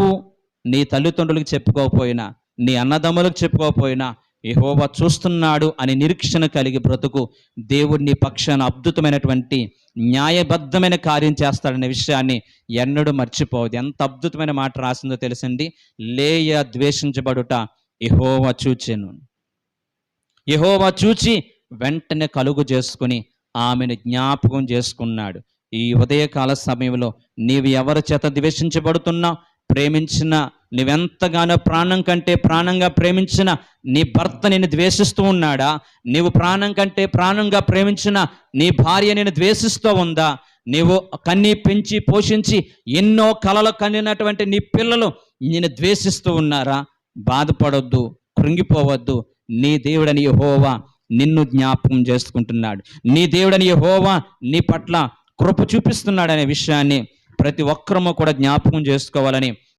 నువ్వు నీ తల్లిదండ్రులకు చెప్పుకోకపోయినా నీ అన్నదమ్ములకు చెప్పుకోకపోయినా యహోవా చూస్తున్నాడు అని నిరీక్షణ కలిగి బ్రతుకు దేవుడిని పక్షాన అద్భుతమైనటువంటి న్యాయబద్ధమైన కార్యం చేస్తాడనే విషయాన్ని ఎన్నడూ మర్చిపోవద్దు. ఎంత అద్భుతమైన మాట రాసిందో తెలిసింది లేయ ద్వేషించబడుట యహోవా చూచెను. యహోవా చూచి వెంటనే కలుగు చేసుకుని ఆమెను జ్ఞాపకం చేసుకున్నాడు. ఈ ఉదయకాల సమయంలో నీవు ఎవరి చేత ద్వేషించబడుతున్నావు? ప్రేమించిన నువ్వెంతగానో ప్రాణం కంటే ప్రాణంగా ప్రేమించిన నీ భర్త నిన్ను ద్వేషిస్తూ ఉన్నాడా? నీవు ప్రాణం కంటే ప్రాణంగా ప్రేమించిన నీ భార్య నేను ద్వేషిస్తూ ఉందా? నీవు కన్ని పెంచి పోషించి ఎన్నో కలలు కనినటువంటి నీ పిల్లలు నేను ద్వేషిస్తూ ఉన్నారా? బాధపడొద్దు కృంగిపోవద్దు. నీ దేవుడని హోవా నిన్ను జ్ఞాపకం చేసుకుంటున్నాడు. నీ దేవుడని హోవా నీ పట్ల కృప చూపిస్తున్నాడు అనే విషయాన్ని ప్రతి ఒక్కరము కూడా జ్ఞాపకం చేసుకోవాలని